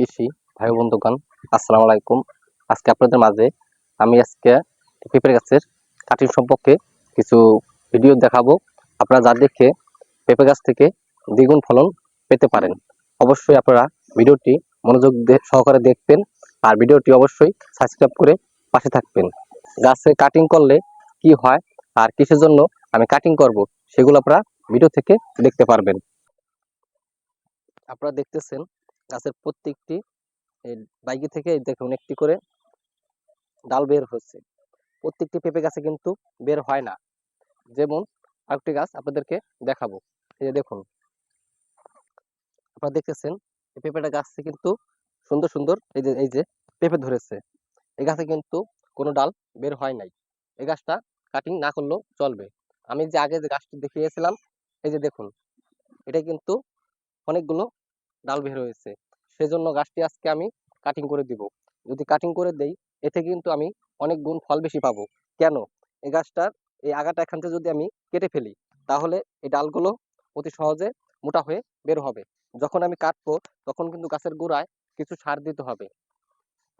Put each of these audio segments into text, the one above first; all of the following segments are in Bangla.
কৃষি ভাই বন্ধুগণ আসসালামু আলাইকুম। আজকে আপনাদের মাঝে আমি আজকে পেঁপে গাছের কাটিং সম্পর্কে কিছু ভিডিও দেখাবো। আপনারা যা দেখে পেঁপে গাছ থেকে দ্বিগুণ ফলন পেতে পারেন। অবশ্যই আপনারা ভিডিওটি মনোযোগ সহকারে দেখবেন আর ভিডিওটি অবশ্যই সাবস্ক্রাইব করে পাশে থাকবেন। গাছে কাটিং করলে কি হয় আর কিসের জন্য আমি কাটিং করব সেগুলো আপনারা ভিডিও থেকে দেখতে পারবেন। আপনারা দেখতেছেন গাছের প্রত্যেকটি বাইকে থেকে দেখুন একটি করে ডাল বের হচ্ছে। প্রত্যেকটি পেঁপে গাছে কিন্তু বের হয় না। যেমন আরেকটি গাছ আপনাদেরকে দেখাবো। এই যে দেখুন। আপনারা দেখতেছেন, এই পেঁপেটা গাছে কিন্তু সুন্দর সুন্দর এই যে এই যে পেঁপে ধরেছে। এই গাছে কিন্তু কোনো ডাল বের হয় নাই। এই গাছটা কাটিং না করলেও চলবে। আমি যে আগে যে গাছটি দেখিয়েছিলাম, এই যে দেখুন, এটা কিন্তু অনেকগুলো ডাল বের হয়েছে। সেজন্য গাছটি আজকে আমি কাটিং করে দিব। যদি কাটিং করে দেই, এতে কিন্তু আমি অনেক গুণ ফল বেশি পাবো। কেন? এই গাছটার এই আগাটা এখান যদি আমি কেটে ফেলি, তাহলে এই ডালগুলো অতি সহজে মোটা হয়ে বের হবে। যখন আমি কাটবো, তখন কিন্তু গাছের গোড়ায় কিছু সার দিতে হবে।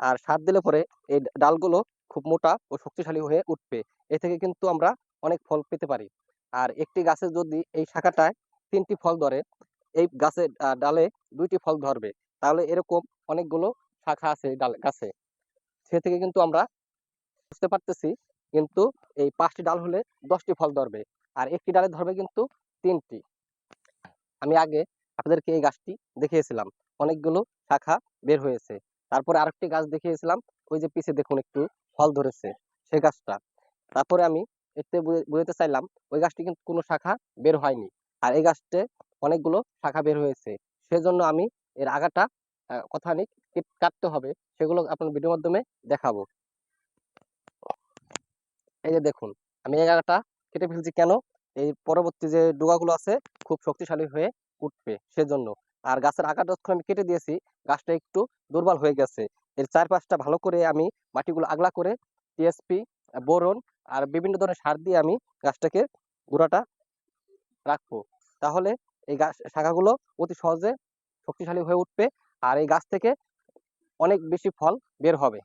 আর সার দিলে পরে এই ডালগুলো খুব মোটা ও শক্তিশালী হয়ে উঠবে। এ থেকে কিন্তু আমরা অনেক ফল পেতে পারি। আর একটি গাছে যদি এই শাখাটায় তিনটি ফল ধরে এই গাছে ডালে দুইটি ফল ধরবে। তাহলে এরকম অনেকগুলো শাখা আছে ডাল, গাছে। সে থেকে কিন্তু আমরা বুঝতে পারতেছি কিন্তু এই পাঁচটি ডাল হলে দশটি ফল ধরবে আর একটি ডালে ধরবে কিন্তু তিনটি। আমি আগে আপনাদেরকে এই গাছটি দেখিয়েছিলাম। অনেকগুলো শাখা বের হয়েছে। তারপরে আরেকটি গাছ দেখিয়েছিলাম। ওই যে পিছে দেখুন একটু ফল ধরেছে সেই গাছটা। তারপরে আমি এতে বুঝে- বুঝাতে চাইলাম ওই গাছটি কিন্তু কোনো শাখা বের হয়নি। আর এই গাছতে অনেকগুলো শাখা বের হয়েছে। সেজন্য আমি এর আগাটা কথা নেই কেট- কাটতে হবে। সেগুলো আপনার ভিডিওর মাধ্যমে দেখাবো। এই যে দেখুন, আমি এই আগাটা কেটে ফেলছি কেন? এই পরবর্তী যে ডোগাগুলো আছে, খুব শক্তিশালী হয়ে উঠবে সেজন্য। আর গাছের আগাটা যখন আমি কেটে দিয়েছি, গাছটা একটু দুর্বল হয়ে গেছে। এর চারপাশটা ভালো করে আমি মাটিগুলো আগলা করে টিএসপি বোরন আর বিভিন্ন ধরনের সার দিয়ে আমি গাছটাকে গোড়াটা রাখব। তাহলে এই গাছ, শাখাগুলো অতি সহজে শক্তিশালী হয়ে উঠবে। আর এই গাছ থেকে অনেক বেশি ফল বের হবে।